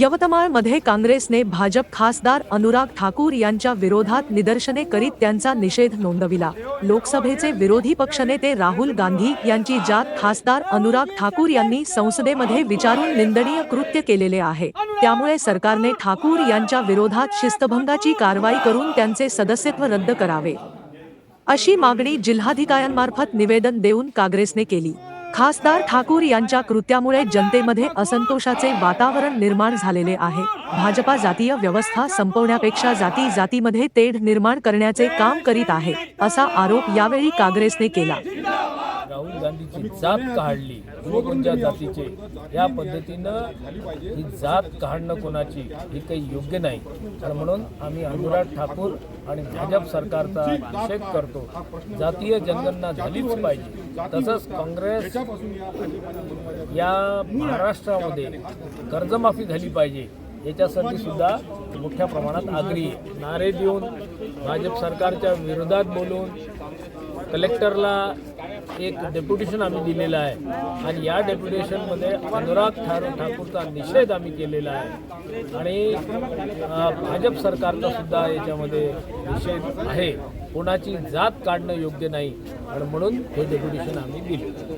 यवतमाळमध्ये काँग्रेसने भाजप खासदार अनुराग ठाकूर यांच्या विरोधात निदर्शने करीत त्यांचा निषेध नोंदविला. लोकसभेचे विरोधी पक्षनेते राहुल गांधी यांची जात खासदार अनुराग ठाकूर यांनी संसदेमध्ये विचारून निंदनीय कृत्य केलेले आहे. त्यामुळे सरकारने ठाकूर यांच्या विरोधात शिस्तभंगाची कारवाई करून त्यांचे सदस्यत्व रद्द करावे. अशी मागणी जिल्हाधिकाऱ्यांमार्फत निवेदन देऊन काँग्रेसने केली. खासदार ठाकूर यांच्या कृत्यामुळे जनतेमध्ये असंतोषाचे वातावरण निर्माण झालेले आहे. भाजपा जातीय व्यवस्था संपवण्यापेक्षा जाती जातीमध्ये तेढ निर्माण करण्याचे काम करीत आहे असा आरोप यावेळी काँग्रेसने केला. राहुल गांधीची जात काढली कोणत्या जातीचे. या पद्धतीनं ही जात काढणं कोणाची ही काही योग्य नाही. तर म्हणून आम्ही अनुराग ठाकूर आणि भाजप सरकारचा निषेध करतो. जातीय जनगणना झालीच पाहिजे. तसंच काँग्रेस या महाराष्ट्रामध्ये कर्जमाफी झाली पाहिजे याच्यासाठी सुद्धा मोठ्या प्रमाणात आग्रही नारे देऊन भाजप सरकारच्या विरोधात बोलून कलेक्टरला एक डेप्युटेशन आम्ही दिलेलं आहे. आणि या डेप्युटेशनमध्ये अनुराग ठार ठाकूरचा निषेध आम्ही केलेला आहे. आणि भाजप सरकारचा सुद्धा याच्यामध्ये निषेध आहे. कोणाची जात काढणं योग्य नाही. आणि म्हणून हे डेप्युटेशन आम्ही दिले.